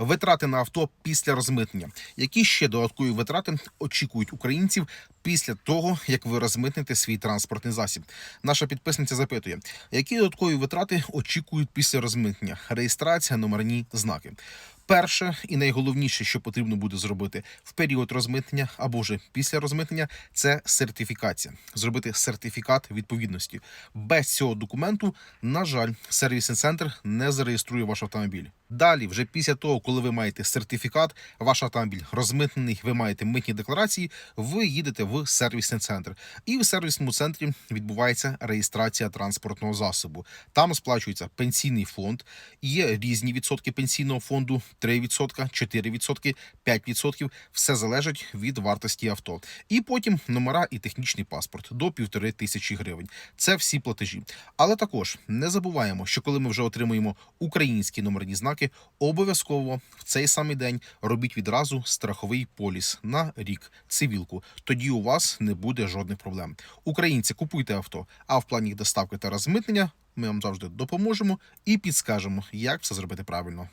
Витрати на авто після розмитнення. Які ще додаткові витрати очікують українців після того, як ви розмитните свій транспортний засіб? Наша підписниця запитує, які додаткові витрати очікують після розмитнення? Реєстрація, номерні знаки. Перше і найголовніше, що потрібно буде зробити в період розмитнення або вже після розмитнення, це сертифікація. Зробити сертифікат відповідності. Без цього документу, на жаль, сервісний центр не зареєструє ваш автомобіль. Далі, вже після того, коли ви маєте сертифікат, ваш автомобіль розмитнений, ви маєте митні декларації, ви їдете в сервісний центр. І в сервісному центрі відбувається реєстрація транспортного засобу. Там сплачується пенсійний фонд, є різні відсотки пенсійного фонду: 3%, 4%, 5%. Все залежить від вартості авто. І потім номера і технічний паспорт до півтори тисячі гривень. Це всі платежі. Але також не забуваємо, що коли ми вже отримуємо українські номерні знаки, обов'язково в цей самий день робіть відразу страховий поліс на рік цивілку. Тоді у вас не буде жодних проблем. Українці купуйте авто, а в плані доставки та розмитнення ми вам завжди допоможемо і підскажемо, як все зробити правильно.